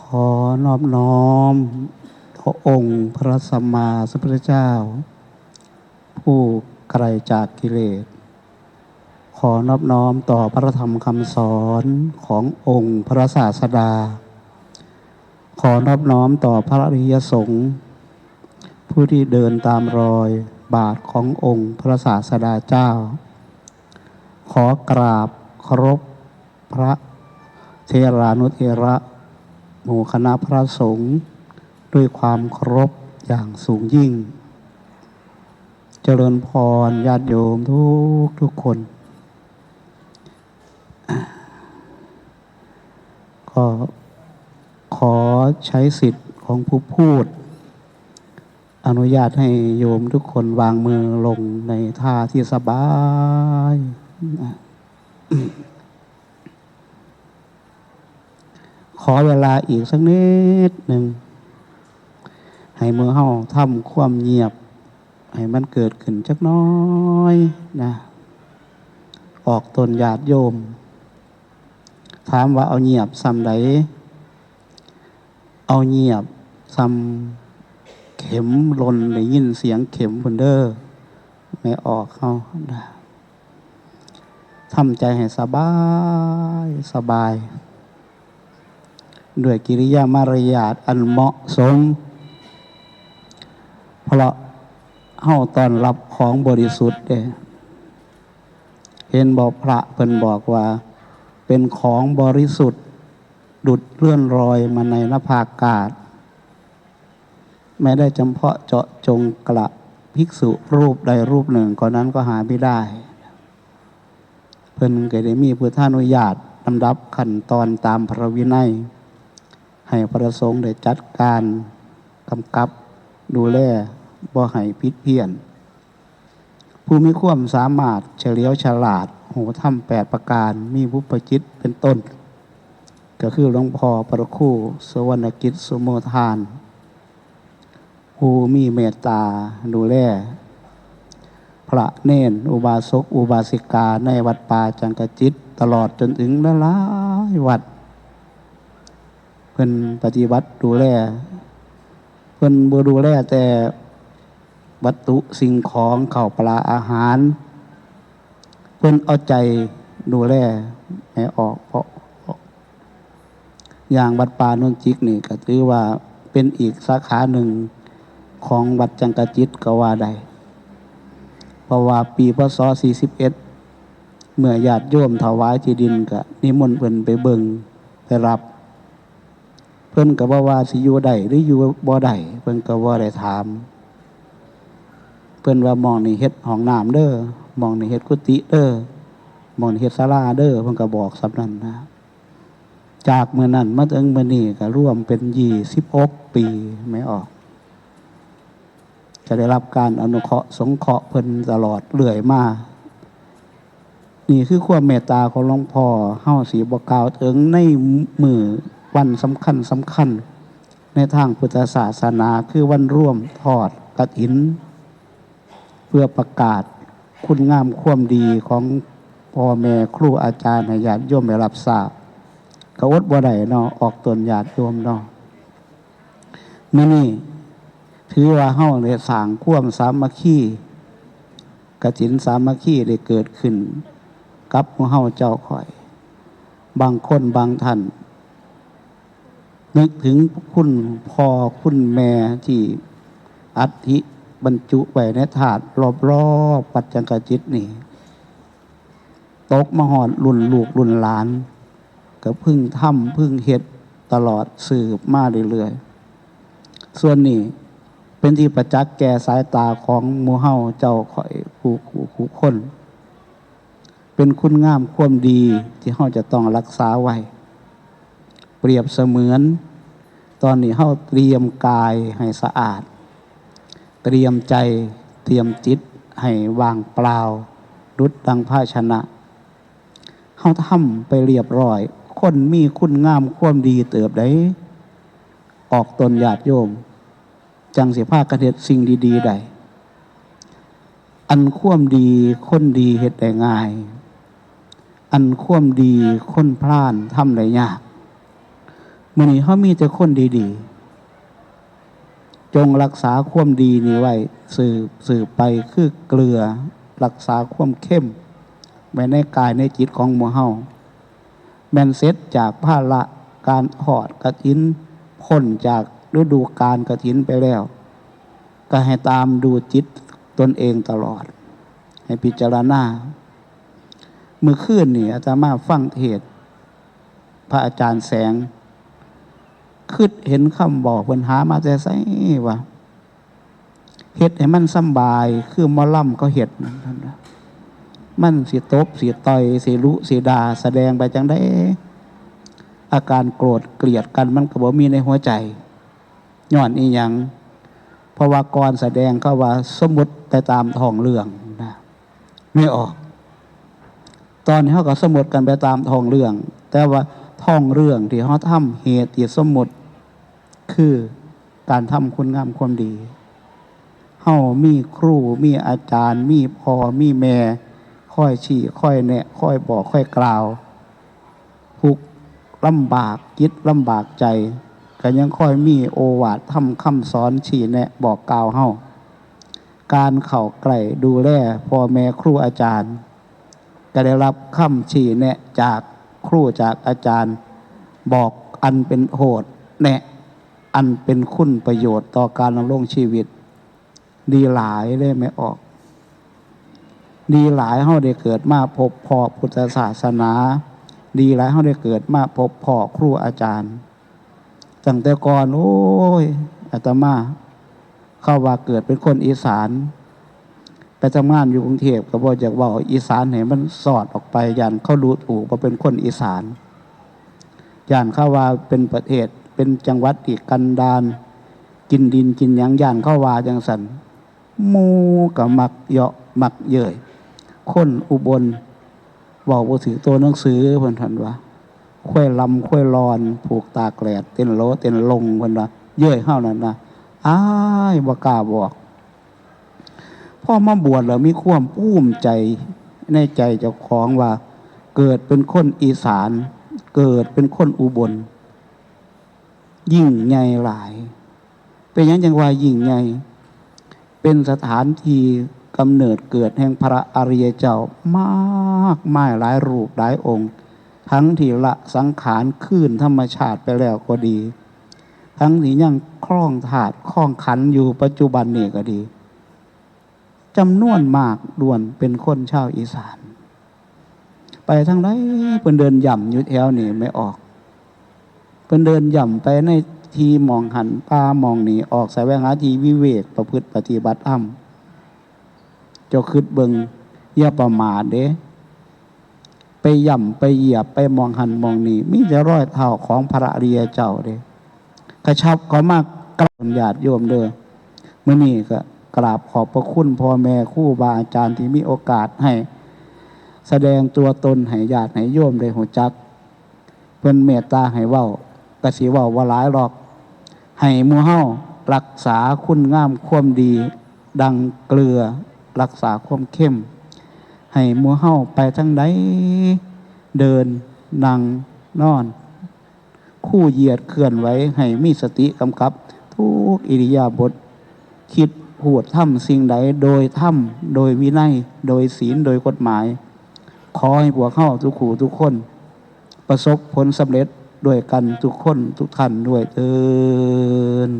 ขอนอบน้อมพระองค์พระสัมมาสัมพุทธเจ้า ผู้ไกลจากกิเลส ขอนอบน้อมต่อพระธรรมคำสอนขององค์พระศาสดา ขอนอบน้อมต่อพระอริยสงฆ์ผู้ที่เดินตามรอยบาทขององค์พระศาสดาเจ้า ขอกราบเคารพพระเทรานุเทระ หมู่คณะพระสงฆ์ด้วยความเคารพอย่างสูงยิ่ง เจริญพรญาติโยมทุกทุกคน ก็ขอใช้สิทธิ์ของผู้พูด อนุญาตให้โยมทุกคนวางมือลงในท่าที่สบายนะ ขอเวลาอีกสักนิดหนึ่งให้มือเฮาทำความเงียบ ให้มันเกิดขึ้นจักน้อยนะ ออกตนญาติโยม ถามว่าเอาเงียบซ้ำใดเอาเงียบซ้ำเข็มลนได้ยินเสียงเข็มพุนเดอร์ไม่ออกเขานะทำใจให้สบายสบาย ด้วยกิริยามารยาทอันเหมาะสม เพราะเฮาตอนรับของบริสุทธิ์เด้เห็นบอกพระเพิ่นบอกว่า เป็นของบริสุทธิ์ ดุดเลื่อนรอยมาในนภาอากาศไม่ได้จำเพาะเจาะจงกระภิกษุรูปใดรูปหนึ่งก่อนนั้นก็หาไม่ได้ เพิ่นก็ได้มีพุทธานุญาตลำดับขั้นตอนตามพระวินัย ให้พระสงฆ์ได้จัดการกำกับดูแลบ่ให้พิษเพี้ยน ผู้มีความสามารถเฉลียวฉลาดหูทำแปดประการมีบุพจิตเป็นต้น ก็คือหลวงพ่อประคู่สวรรกิจสุโมทาน ผู้มีเมตตาดูแลพระเนนอุบาสกอุบาสิกาในวัดป่าจังกจิต ตลอดจนถึงหลายวัด เพิ่นปฏิบัติดูแลเพิ่นบ่ดูแลแต่วัตถุสิ่งของข้าวปลาอาหาร เพิ่นเอาใจดูแลให้ออกเพราะอย่างวัดป่านนจิกนี่ก็ถือว่าเป็นอีกสาขาหนึ่งของวัดจังกะจิตก็ว่าได้เพราะว่าปีพศ41เมื่อญาติโยมถวายที่ดินก็นิมนต์เพิ่นไปเบิงไปรับ เพิ่นก็บ่ว่าสิอยู่ได้หรืออยู่บ่ได้เพิ่นก็บ่าได้ถาม เพิ่นว่ามองนี่เฮ็ดห้องน้ำเด้อมองนี่เฮ็ดกุฏิเด้อมองนี่เฮ็ดศาลาเด้อเพิ่นก็บอกสำนั้นนะจากเมื่อนั้นมาถึงเมื่อนี้ก็ร่วมเป็นยี่สิบกปีไม่ออก จะได้รับการอนุเคราะห์สงเคราะห์เพิ่นตลอดเรื่อยมานี่คือความเมตตาของหลวงพ่อเฮาสีบกล่าวถึงในมือ วันสำคัญสำคัญ ในทางพุทธศาสนาคือวันร่วมทอดกฐิน เพื่อประกาศคุณงามความดีของพ่อแม่ครูอาจารย์ให้ญาติโยมได้รับทราบก็อดบ่ได้เนาะออกตนญาติโยมเนาะมื่อนี้ถือว่าเฮาได้สร้างความสามัคคีกฐินสามัคคีได้เกิดขึ้น กับหมู่เฮาเจ้าข่อย บางคนบางท่าน นึกถึงคุณพ่อคุณแม่ที่อัฐิบรรจุไว้ในถาดรอบๆปัจจังกจิตนี่ตกมาหอดรุ่นลูกรุ่นหลาน ก็พึ่งทำพึ่งเฮ็ดตลอดสืบมาเรื่อยๆส่วนนี้เป็นที่ประจักษ์แก่สายตาของมูเฮาเจ้าข่อยผู้ผู้ผู้คน เป็นคุณงามความดีที่เฮาจะต้องรักษาไว้ เปรียบเสมือน ตอนนี้เฮาเตรียมกายให้สะอาด เตรียมใจเตรียมจิตให้ว่างเปล่าดุดดังภาชนะเฮาทำไปเรียบร้อย คนมีคุณงามความดีเติบได้ออกตนญาติโยม จังสิภาคกระเทศสิ่งดีๆได้อันควมดีคนดีเฮ็ดได้ง่าย อันควมดีคนพลานทำได้ยาก มื่อนี้เขามีแต่คนดีๆ จงรักษาความดีนี้ไว้สืบสืบไปคือเกลือ รักษาความเข้มไว้ในกายในจิตของมู่เฮาแมนเซ็ตจากภาละการหอดกระถินพ้นจากฤดูการกระถินไปแล้ว ก็ให้ตามดูจิตตนเองตลอด ให้พิจารณาเมื่อคืนนี่อาจามาฟังเทศน์พระอาจารย์แสง คืดเห็นคำบอกปัญหามาแต่ไสว่าเฮ็ดให้มันสำบาย คือมอล่ำเขาเฮ็ดนั่นนว่ามันเสียตบเสียต่อยเสียรุสียดาแสดงไปจังได้ อาการโกรธเกลียดกันมันก็บ่มีในหัวใจย้อนอีหยังเพราะว่าก่อนแสดงเขาว่าสมมติแต่ตามท้องเรื่องนะไม่ออก ตอนนี้เขาก็สมมติกันไปตามท้องเรื่อง แต่ว่าท้องเรื่องที่เขาทำเหตุที่สมมติ คือการทำคุณงามความดีเฮามีครูมีอาจารย์ มีพ่อมีแม่ค่อยชี้ค่อยแนะค่อยบอกค่อยกล่าวทุกลำบากจิตลำบากใจก็ยังค่อยมีโอวาททำคำสอนชี้แนะบอกกล่าวเฮาการเข่าไกลดูแลพ่อแม่ครูอาจารย์ ก็ได้รับคำชี้แนะจากครูจากอาจารย์ บอกอันเป็นโหดแนะ อันเป็นคุณประโยชน์ต่อการดำรงชีวิต ดีหลายเลยไม่ออก ดีหลายเฮาได้เกิดมาพบพ่อพุทธศาสนา ดีหลายเฮาได้เกิดมาพบพ่อครูอาจารย์ตั้งแต่ก่อนโอ้ยอาตมา เข้าว่าเกิดเป็นคนอีสานไปทำงานอยู่กรุงเทพก็บอกจากว่าอีสานเห็นมันสอดออกไปยันเขารู้ถูกว่าเป็นคนอีสานย่านเข้าว่าเป็นประเทศ เป็นจังหวัดอีกกันดานกินดินกินหยังย่านเข้าว่าจังสันมูกับมักเหยาะมักเย่ยคนอุบลบอกว่าถือตัวหนังสือเพิ่นทันว่าค่อยลำค่อยรอน ผูกตาแกลดเต้นโลเต้นลงเพิ่นว่าเย่ยเฮานั่นนะอ้ายบ่กาบอกพ่อมาบวชแล้วมีความปู้มใจในใจเจ้าของว่า เกิดเป็นคนอีสาน เกิดเป็นคนอุบล ยิ่งใหญ่หลาย เป็นยังจังว่ายิ่งใหญ่เป็นสถานที่กำเนิดเกิดแห่งพระอริยเจ้ามากมายหลายรูปหลายองค์ ทั้งที่ละสังขารขึ้นธรรมชาติไปแล้วก็ดี ทั้งที่ยังคล้องถาดคล้องขันอยู่ปัจจุบันนี่ก็ดีจำนวนมากด่วนเป็นคนชาวอีสาน ไปทางไหนเพิ่นเดินย่ำยู่แถวนี่ไม่ออก พิ่นเดินย่ำไปในทีมองหันป้ามองหนีออกแสวงหาทีวิเวกประพฤติปฏิบัติธรรมเจ้าคืดเบิงอย่าประมาทเด้ไปย่ำไปเหยียบไปมองหันมองหนีมีแต่ร้อยเท้าของพระอริยเจ้าเด้กระชับเขามากกราบญาติโยมเด้อเมื่อนี้ก็กราบขอบพระคุณพ่อแม่คู่บาอาจารย์ที่มีโอกาสให้ แสดงตัวตนให้ญาติให้โยมได้หัวจัก เพิ่นเมตตาให้เว้า กสิว้าว่าหลายหรอก ให้มู่เฮารักษาคุณงามความดี ดังเกลือรักษาความเข้ม ให้มู่เฮาไปทั้งใดเดินนั่งนอน คู่เหยียดเคลื่อนไหวให้มีสติกำกับ ทุกอิริยาบถคิดพูดทำสิ่งใดโดยทำโดยวินัย โดยศีลโดยกฎหมาย ขอให้พวกเข้าทุกขู่ทุกคน ประสบผลสำเร็จ ด้วยกันทุกคนทุกท่านด้วยเอิน